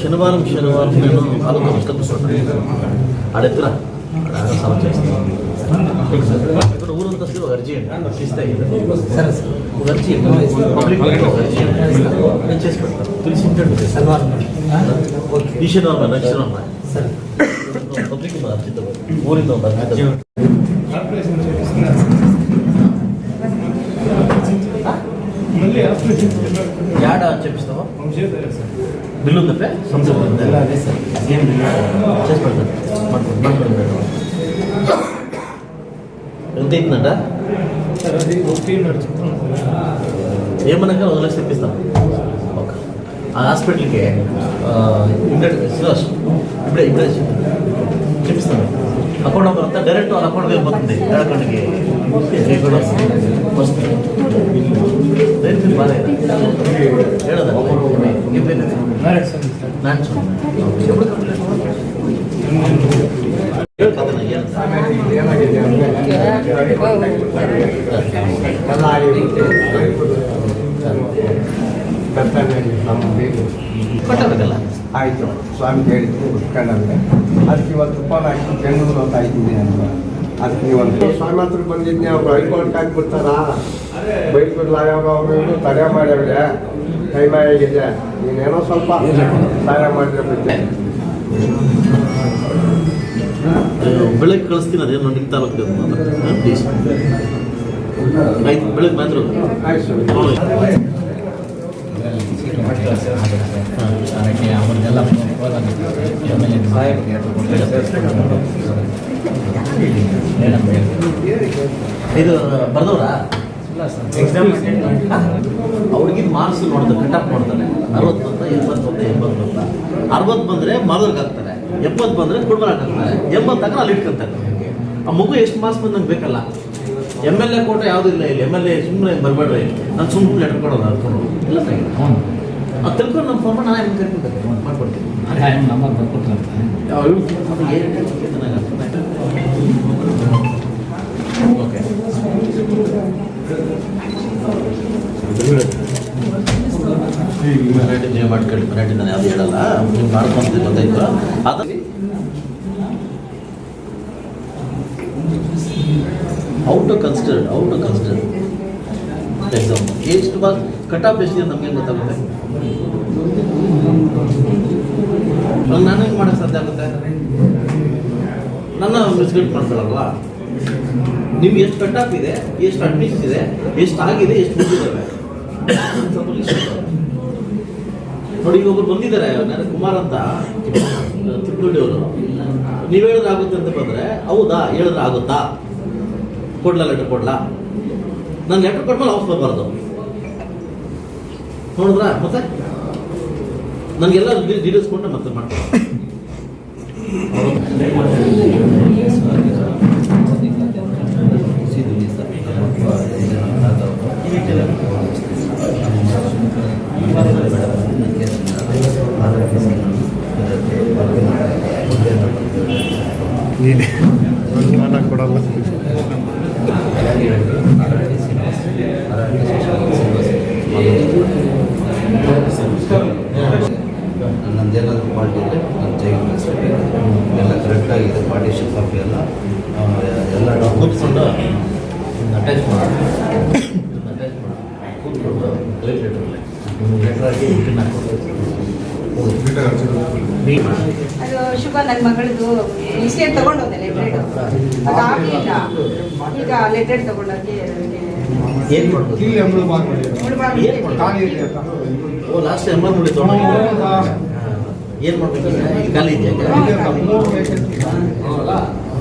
శనివారం శనివారం నేను ఆలోక పుస్తకం చూస్తున్నాను అడెత్తున సభ చేస్తాను ఇక్కడ ఊరంతా సేవ అర్జీ ఇస్తాయి అర్జీ పబ్లిక్ నేను చేసి పెడతాను తులసి ఈ శనివారం పబ్లిక్ ఊరితో ಯಾಡ చెప్పిస్తావా బిల్లు ఉందంటే సంస్థ అదే సార్ ఏం చేసి పెడతాను ಮಾಡ್ಕೊಂಡು ಮಾಡ್ಕೊಂಡು ఎంత అవుతుందంట ఏమనగా ఒక లక్ష తెప్పిస్తాం ఓకే ఆ హాస్పిటల్కి ఇమ్మీడియట్ శ్రీనివాస్ ఇప్పుడే ఇప్పుడే చెప్పిస్తాను అకౌంట్ నెంబర్ అంతా డైరెక్ట్ వాళ్ళ అకౌంట్కి వెళ్ళిపోతుంది డైరెక్ట్ అకౌంట్కి ఫస్ట్ ಕೊಟ್ಟಬೇಕಲ್ಲ ಆಯಿತು ಸ್ವಾಮಿ ಹೇಳಿದ್ರು ಕಂಡಂತೆ ಅದಕ್ಕೆ ಇವತ್ತು ಹಾಕಿ ಬೆಂಗಳೂರು ಅಂತ ಆಯ್ತಿದ್ದೀನಿ ಅಂತ. ಅದಕ್ಕೆ ನೀವು ಅಂತ. ಸ್ವಾಮಿ ಹತ್ರ ಬಂದಿದ್ನಿ ಅವ್ರು ಹೈಕೋರ್ಟ್ ಹಾಕ್ಬಿಡ್ತಾರ? ಬೈಕ್ಬಿಡ್ಲ ಯಾವಾಗ ಅವರು ತಡೆ ಮಾಡ್ಯಾವ್ರೆ. ಟೈಮ್ ಆಗಿದೆ. ನೀನೇನೋ ಸ್ವಲ್ಪ ಸಹಾಯ ಮಾಡಿದ್ರೆ ಬಿಟ್ಟೆ. ಬೆಳಗ್ಗೆ ಕಳಿಸ್ತೀನಿ ಅದೇನು ನೋಡಿ ತಾಲೂಕು ಪ್ಲೀಸ್ ಆಯ್ತು ಬೆಳಗ್ಗೆ ಮಾತ್ರ ಆಯ್ತು ಅದಕ್ಕೆ ಅವ್ರನ್ನೆಲ್ಲ ಇದು ಬರ್ದವ್ರಾ? ಎಕ್ಸಾಮ್ ಅವ್ರಿಗೆ ಮಾರ್ಕ್ಸ್ ನೋಡ್ತಾರೆ ಕಟಪ್ ನೋಡ್ತಾನೆ ಅರವತ್ತು ಬಂತ ಎಂಬತ್ತು ಬಂತ ಎಂಬತ್ತು ಬಂತ. ಅರವತ್ತು ಬಂದರೆ ಮಾದರ್ಗೆ ಹಾಕ್ತಾರೆ. ಎಪ್ಪತ್ತು ಬಂದರೆ ಕುಡ್ಬರಕ್ಕೆ ಹಾಕ್ತಾರೆ. ಎಂಬತ್ತು ಹಾಕಿದ್ರೆ ಅಲ್ಲಿ ಇಟ್ಕೊಂತಾರೆ. ಆ ಮಗು ಎಷ್ಟು ಮಾರ್ಕ್ಸ್ ಬಂದು ನಂಗೆ ಬೇಕಲ್ಲ? ಎಂ ಎಲ್ ಎ ಕೋಟ ಯಾವುದೂ ಇಲ್ಲ ಇಲ್ಲಿ. ಎಂ ಎಲ್ ಎ ಸುಮ್ಮನೆ ಬರಬೇಡ್ರಿ. ನಾನು ಸುಮ್ಮನೆ ಎಡ್ಕೊಡೋದು ಅದ್ಕೊಂಡು ಇಲ್ಲ ಸರಿ. ಅದು ತಿಳ್ಕೊಂಡು ನಮ್ಮ ಫೋನ್ ನಾನು ಹೆಂಗೆ ಕರ್ಕೊಂಡು ಮಾಡ್ಕೊಡ್ತೀನಿ. ನಂಬರ್ ಅದು ನನಗೆ ಅರ್ಥ ಆಯ್ತು. ಓಕೆ ಮರಾಠಿ ನೀವು ಮಾಡ್ಕೊಳ್ಳಿ ಮರಾಠಿ ನಾನು ಯಾವ್ದು ಹೇಳಲ್ಲ ನೀವು ಮಾಡ್ಕೊಂತೀನಿ ಗೊತ್ತಾಯ್ತು ಅದು out to consider out to consider exam ಎಷ್ಟು ಬಾರ್ ಕಟ್ ಆಫ್ ಎಷ್ಟಿದೆ ನಮಗೆ ಗೊತ್ತಾಗುತ್ತೆ? ನಾನು ಹೆಂಗೆ ಮಾಡೋಕ್ಕೆ ಸಾಧ್ಯ ಆಗುತ್ತೆ? ನನ್ನ ಮಿಸ್ಗೈಡ್ ಮಾಡ್ಕೊಳ್ಳಲ್ವಾ ನಿಮ್ಗೆ ಎಷ್ಟು ಕಟ್ ಆಫ್ ಇದೆ, ಎಷ್ಟು ಅಡ್ಮಿಷನ್ ಇದೆ, ಎಷ್ಟು ಆಗಿದೆ, ಎಷ್ಟು ಕೊಡು. ನೋಡಿ, ಈಗ ಒಬ್ರು ಬಂದಿದ್ದಾರೆ, ನಾನು ಕುಮಾರ್ ಅಂತ ತಿಪ್ಪುಡಿ ನೀವು ಹೇಳಿದ್ರೆ ಆಗುತ್ತೆ ಅಂತ ಬಂದ್ರೆ, ಹೌದಾ, ಹೇಳಿದ್ರೆ ಆಗುತ್ತಾ? ಕೊಡ್ಲಾ ಲೆಟರ್ ಕೊಡ್ಲಾ? ನಾನು ಲೆಟರ್ ಕೊಟ್ಮೇಲೆ ಆಫ್ ಬರಬಾರ್ದು. ನೋಡಿದ್ರಾ? ಮತ್ತೆ? ನನಗೆಲ್ಲ ಡೀಟೇಲ್ಸ್ ಕೊಟ್ಟು ಮತ್ತೆ ಮಾಡ್ತೀನಿ. ಕೊಡಲ್ಲ ಎಲ್ಲ ಕೂತ್ಕೊಂಡು ಅಟ್ಯಾಚ್ ಮಾಡಿ ಅಟ್ಯಾಚ್ ಮಾಡಿ ಕೂತ್ಕೊಂಡು ಲೆಟರ್ ಹಾಕಿ ಇದನ್ನ ಅದು ಶುಭ ನನ್ನ ಮಗಳದು ಇಷ್ಟೇ ತಗೊಂಡೋದೆ ಲೆಟ್ರೇಡ್ ಅದು ಆಗಲಿಲ್ಲ ಈಗ ಲೆಟ್ರೇಡ್ ತಗೊಂಡೋಗಿ ಏನು ಮಾಡ್ಬೋದು? ಓ ಲಾಸ್ಟ್ ಎಂ ಆರ್ ಏನು ಮಾಡ್ಬೇಕು ಖಾಲಿ ಇದೆಯಾ?